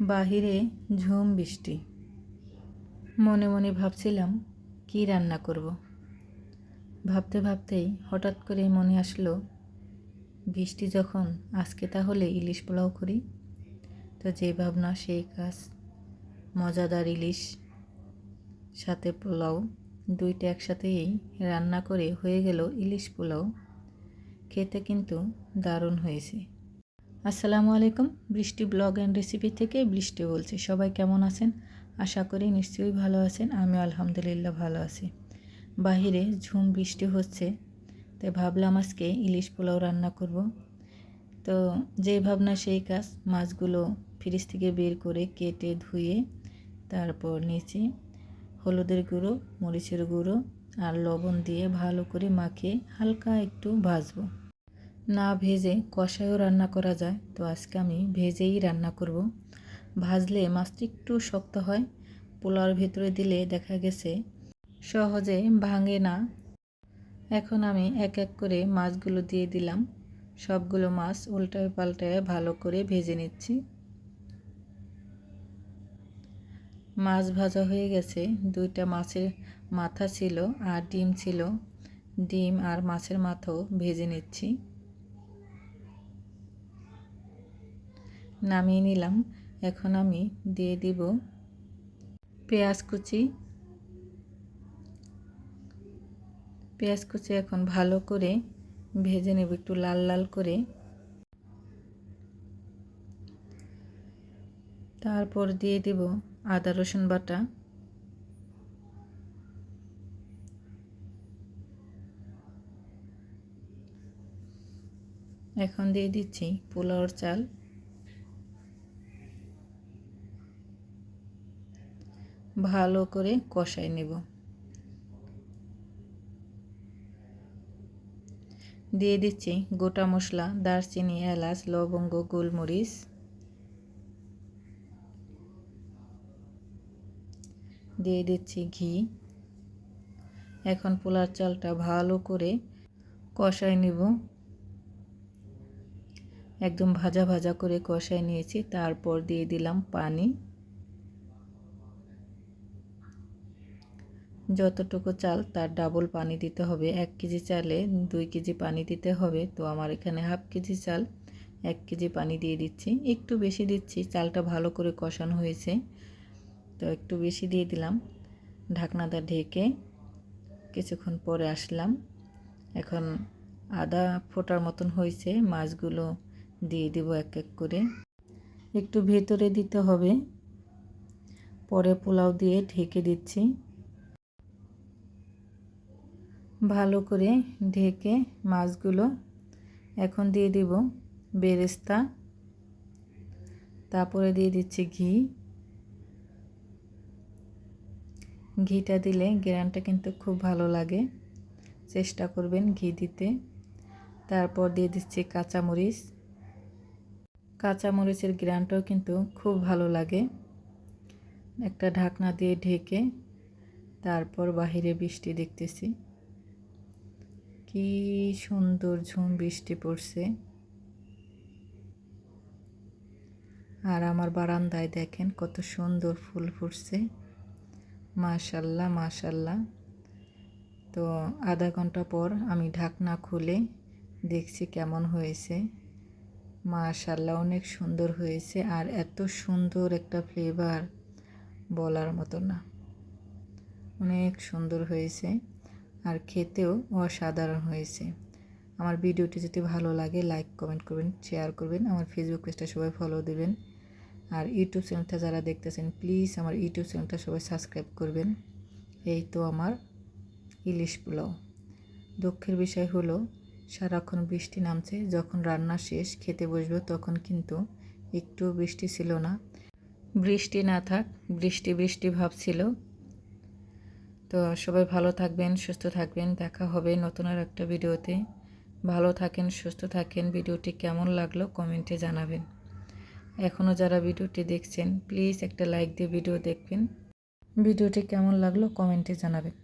বাহিরে ঝুম বৃষ্টি। মনে মনে ভাবছিলাম, কি রান্না করব। ভাবতে ভাবতেই হঠাৎ করে মনে আসলো, বৃষ্টি যখন আজকে তাহলে ইলিশ পোলাও করি। তো যে ভাবনা, সেই কাজ। মজাদার ইলিশ, সাথে পোলাও, দুইটা একসাথেই রান্না করে হয়ে গেল ইলিশ পোলাও। খেতে কিন্তু দারুণ হয়েছে। আসসালামু আলাইকুম, বৃষ্টি ব্লগ অ্যান্ড রেসিপি থেকে বৃষ্টি বলছি। সবাই কেমন আছেন? আশা করি নিশ্চয়ই ভালো আছেন। আমি আলহামদুলিল্লাহ ভালো আছি। বাহিরে ঝুম বৃষ্টি হচ্ছে, তাই ভাবলাম আজকে ইলিশ পোলাও রান্না করব। তো যে ভাবনা সেই কাজ, মাছগুলো ফ্রিজ থেকে বের করে কেটে ধুয়ে তারপর নিচে হলুদের গুঁড়ো, মরিচের গুঁড়ো আর লবণ দিয়ে ভালো করে মাখিয়ে হালকা একটু ভাজবো। না ভেজে কষায়ও রান্না করা যায়, তো আজকে আমি ভেজেই রান্না করব। ভাজলে মাছটি একটু শক্ত হয়, পোলাওর ভেতরে দিলে দেখা গেছে সহজে ভাঙে না। এখন আমি এক এক করে মাছগুলো দিয়ে দিলাম। সবগুলো মাছ উল্টায় পাল্টায় ভালো করে ভেজে নিচ্ছি। মাছ ভাজা হয়ে গেছে। দুইটা মাছের মাথা ছিল আর ডিম ছিল। ডিম আর মাছের মাথাও ভেজে নিচ্ছি। নামিয়ে নিলাম। এখন আমি দিয়ে দিব পেঁয়াজ কুচি। পেঁয়াজ কুচি এখন ভালো করে ভেজে নেব একটু লাল লাল করে। তারপর দিয়ে দেব আদা, রসুন বাটা। এখন দিয়ে দিচ্ছি পোলাওর চাল। ভালো করে কষাই নেব। দিয়ে দিচ্ছি গোটা মশলা, দারচিনি, এলাচ, লবঙ্গ, গোলমরিচ। দিয়ে দিচ্ছি ঘি। এখন পোলার চালটা ভালো করে কষাই নেব। একদম ভাজা ভাজা করে কষাই নিয়েছি, তারপর দিয়ে দিলাম পানি। যতটুকু চাল তার ডাবল পানি দিতে হবে। এক কেজি চালে দুই কেজি পানি দিতে হবে। তো আমার এখানে হাফ কেজি চাল, এক কেজি পানি দিয়ে দিচ্ছি। একটু বেশি দিচ্ছি, চালটা ভালো করে কষানো হয়েছে। তো একটু বেশি দিয়ে দিলাম। ঢাকনাটা ঢেকে কিছুক্ষণ পরে আসলাম। এখন আদা ফোটার মতন হয়েছে। মাছগুলো দিয়ে দেব এক এক করে। একটু ভেতরে দিতে হবে। পরে পোলাও দিয়ে ঢেকে দিচ্ছি। ভালো করে ঢেকে মাছগুলো এখন দিয়ে দিব বেরেস্তা। তারপরে দিয়ে দিচ্ছি ঘি। ঘিটা দিলে গ্রানটা কিন্তু খুব ভালো লাগে। চেষ্টা করবেন ঘি দিতে। তারপর দিয়ে দিচ্ছি কাঁচামরিচ। কাঁচামরিচের গ্রানটাও কিন্তু খুব ভালো লাগে। একটা ঢাকনা দিয়ে ঢেকে তারপর বাহিরে বৃষ্টি দেখতেছি। কি সুন্দর ঝুম বৃষ্টি পড়ছে। আর আমার বারান্দায় দেখেন কত সুন্দর ফুল ফুটছে। মাশাল্লাহ মাশাল্লাহ। তো আধা ঘণ্টা পর আমি ঢাকনা খুলে দেখছি কেমন হয়েছে। মাশাল্লাহ, অনেক সুন্দর হয়েছে আর এত সুন্দর একটা ফ্লেভার বলার মতো না। অনেক সুন্দর হয়েছে। আর খেতেও অসাধারণ হয়েছে। আমার ভিডিওটি যদি ভালো লাগে লাইক কমেন্ট করবেন শেয়ার করবেন। আমার ফেসবুক পেজটা সবাই ফলো দেবেন। আর ইউটিউব চ্যানেলটা যারা দেখতেছেন প্লিজ আমার ইউটিউব চ্যানেলটা সবাই সাবস্ক্রাইব করবেন। এই তো আমার ইলিশ পোলাও দুঃখের বিষয় হলো, সারাক্ষণ বৃষ্টি নামছে, যখন রান্না শেষ, খেতে বসবো, তখন কিন্তু একটু বৃষ্টি ছিল না। বৃষ্টি না থাক, বৃষ্টি বৃষ্টি ভাব ছিল। তো সবাই ভালো থাকবেন, সুস্থ থাকবেন। দেখা হবে নতুন আর একটা ভিডিওতে। ভালো থাকেন, সুস্থ থাকেন। ভিডিওটি কেমন লাগল কমেন্টে জানাবেন। এখনও যারা ভিডিওটি দেখছেন, প্লিজ একটা লাইক দিয়ে ভিডিও দেখবেন। ভিডিওটি কেমন লাগল কমেন্টে জানাবেন।